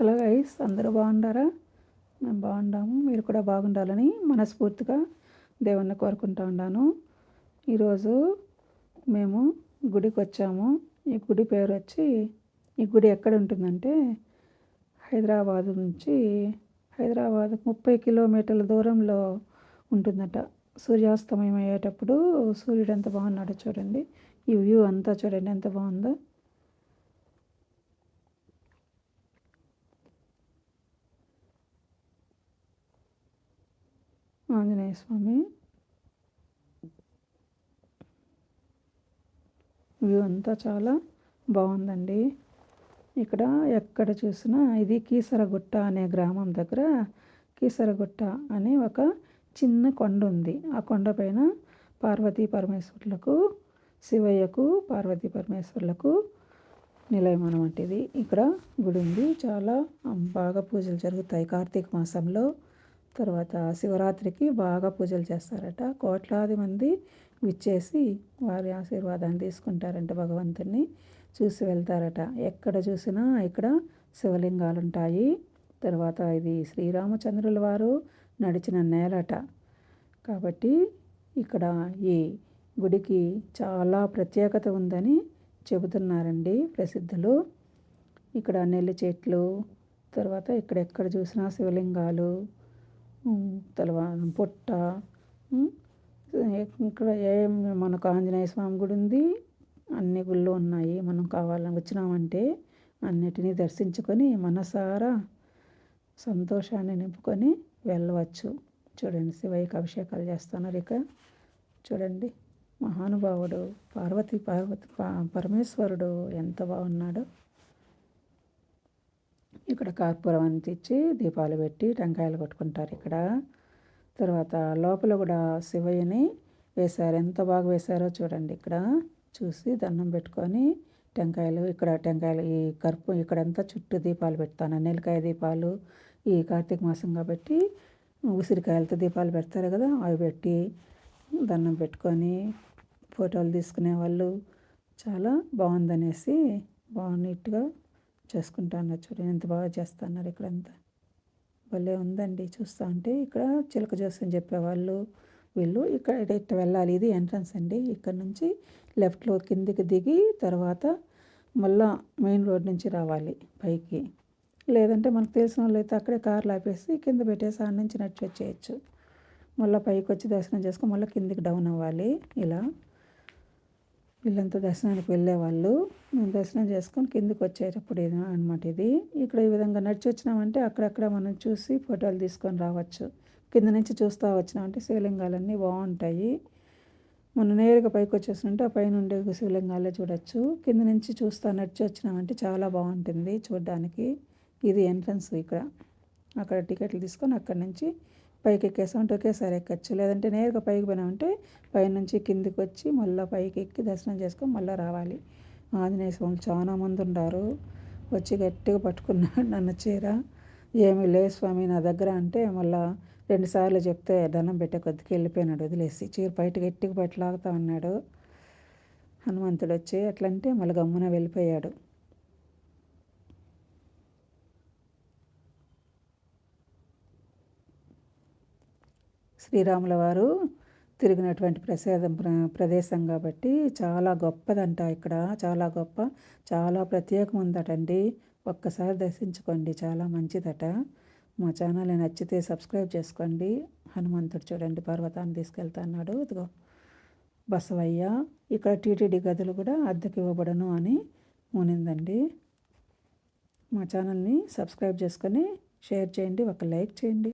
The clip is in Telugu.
హలో గైస్ అందరూ బాగుండారా? మేము బాగుండాము మీరు కూడా బాగుండాలని మనస్ఫూర్తిగా దేవుణ్ణి కోరుకుంటా ఉన్నాను ఈరోజు మేము గుడికి వచ్చాము. ఈ గుడి పేరు వచ్చి ఈ గుడి ఎక్కడ ఉంటుందంటే హైదరాబాద్ నుంచి హైదరాబాద్ ముప్పై కిలోమీటర్ల దూరంలో ఉంటుందట. సూర్యాస్తమయం అయ్యేటప్పుడు సూర్యుడు ఎంత బాగున్నాడో చూడండి. ఈ వ్యూ అంతా చూడండి ఎంత బాగుందో. ఆంజనేయ స్వామి. వ్యూ అంతా చాలా బాగుందండి. ఇక్కడ ఎక్కడ చూసినా ఇది కీసరగుట్ట అనే గ్రామం దగ్గర కీసరగుట్ట అనే ఒక చిన్న కొండ ఉంది. ఆ కొండపైన పార్వతీ పరమేశ్వరులకు శివయ్యకు పార్వతీ పరమేశ్వరులకు నిలయం అనమాట ఇది. ఇక్కడ గుడి ఉంది. చాలా బాగా పూజలు జరుగుతాయి కార్తీక మాసంలో. తర్వాత శివరాత్రికి బాగా పూజలు చేస్తారట. కోట్లాది మంది విచ్చేసి వారి ఆశీర్వాదాన్ని తీసుకుంటారంట భగవంతుని చూసి వెళ్తారట. ఎక్కడ చూసినా ఇక్కడ శివలింగాలు ఉంటాయి తర్వాత ఇది శ్రీరామచంద్రుల వారు నడిచిన నేలట. కాబట్టి ఇక్కడ ఈ గుడికి చాలా ప్రత్యేకత ఉందని చెబుతున్నారండి ప్రసిద్ధులు. ఇక్కడ నెల్లి చెట్లు తర్వాత ఇక్కడ ఎక్కడ చూసినా శివలింగాలు తర్వాత పుట్ట ఇక్కడ ఏం మనకు ఆంజనేయ స్వామి గుడి ఉంది. అన్ని గుళ్ళు ఉన్నాయి. మనం కావాలని వచ్చినామంటే అన్నిటినీ దర్శించుకొని మనసారా సంతోషాన్ని నింపుకొని వెళ్ళవచ్చు. చూడండి శివయ్యకి అభిషేకాలు చేస్తున్నారు ఇక. చూడండి మహానుభావుడు పార్వతి పార్వతి పరమేశ్వరుడు ఎంత బాగున్నాడో. ఇక్కడ కర్పూరం తెచ్చి దీపాలు పెట్టి టెంకాయలు కొట్టుకుంటారు ఇక్కడ. తర్వాత లోపల కూడా శివయ్యని వేశారు. ఎంత బాగా వేశారో చూడండి ఇక్కడ. చూసి దండం పెట్టుకొని టెంకాయలు ఇక్కడ టెంకాయలు ఈ కర్పూ ఇక్కడంతా చుట్టూ దీపాలు పెడతాను. నెల్లికాయ దీపాలు ఈ కార్తీక మాసం కాబట్టి ఉసిరికాయలతో దీపాలు పెడతారు కదా అవి పెట్టి దండం పెట్టుకొని ఫోటోలు తీసుకునే వాళ్ళు చాలా బాగుందనేసి బాగా నీట్గా చేసుకుంటా అన్నారు చూడండి. ఎంత బాగా చేస్తున్నారు ఇక్కడంతా. భలే ఉందండి. చూస్తూ ఉంటే ఇక్కడ చిలక జోస్యం చెప్పేవాళ్ళు వీళ్ళు ఇక్కడ ఇట్ట వెళ్ళాలి? ఇది ఎంట్రన్స్ అండి. ఇక్కడ నుంచి లెఫ్ట్లో కిందికి దిగి తర్వాత మళ్ళా మెయిన్ రోడ్ నుంచి రావాలి పైకి. లేదంటే మనకు తెలిసిన వాళ్ళు అయితే అక్కడే కార్లు ఆపేసి కింద పెట్టేసి ఆడ నుంచి నడిచి వచ్చేయచ్చు. మళ్ళీ పైకి వచ్చి దర్శనం చేసుకొని మళ్ళీ కిందికి డౌన్ అవ్వాలి. ఇలా వీళ్ళంతా దర్శనానికి వెళ్ళేవాళ్ళు. మేము దర్శనం చేసుకొని కిందికి వచ్చేటప్పుడు ఇది అనమాట ఇది. ఇక్కడ ఈ విధంగా నడిచి వచ్చినామంటే అక్కడక్కడ మనం చూసి ఫోటోలు తీసుకొని రావచ్చు. కింద నుంచి చూస్తూ వచ్చినామంటే శివలింగాలన్నీ బాగుంటాయి. మనం నేరుగా పైకి వచ్చేసినట్టు ఆ పైన ఉండే శివలింగాలే చూడొచ్చు. కింద నుంచి చూస్తూ నడిచి వచ్చినామంటే చాలా బాగుంటుంది చూడడానికి. ఇది ఎంట్రన్స్ ఇక్కడ. అక్కడ టికెట్లు తీసుకొని అక్కడి నుంచి పైకి ఎక్కేసామంటే ఒకేసారి ఎక్కచ్చు. లేదంటే నేరుగా పైకి పోయినామంటే పైనుంచి కిందికి వచ్చి మళ్ళీ పైకి ఎక్కి దర్శనం చేసుకొని మళ్ళీ రావాలి. ఆంజనేయ స్వామి చాలా మంది ఉన్నారు వచ్చి గట్టిగా పట్టుకున్నాడు నన్ను చీర. ఏమి లేదు స్వామి నా దగ్గర అంటే మళ్ళా రెండుసార్లు చెప్తే దండం పెట్టే కొద్దికి వెళ్ళిపోయినాడు. వదిలేసి చీర బయట గట్టిగా పట్టులాగుతా ఉన్నాడు. హనుమంతుడు వచ్చి అట్లంటే మళ్ళీ గమ్మున వెళ్ళిపోయాడు. శ్రీరాముల వారు తిరిగినటువంటి ప్రసాదం ప్రదేశం కాబట్టి చాలా గొప్పదంట ఇక్కడ. చాలా గొప్ప చాలా ప్రత్యేకం ఉందటండి ఒక్కసారి దర్శించుకోండి. చాలా మంచిదట. మా ఛానల్ నచ్చితే సబ్స్క్రైబ్ చేసుకోండి. హనుమంతుడు చూడండి పర్వతాన్ని తీసుకెళ్తా అన్నాడు ఇదిగో బసవయ్య ఇక్కడ టీటీడీ గదులు కూడా అద్దెకి ఇవ్వబడను అని మునిందండి. మా ఛానల్ని సబ్స్క్రైబ్ చేసుకొని షేర్ చేయండి. ఒక లైక్ చేయండి.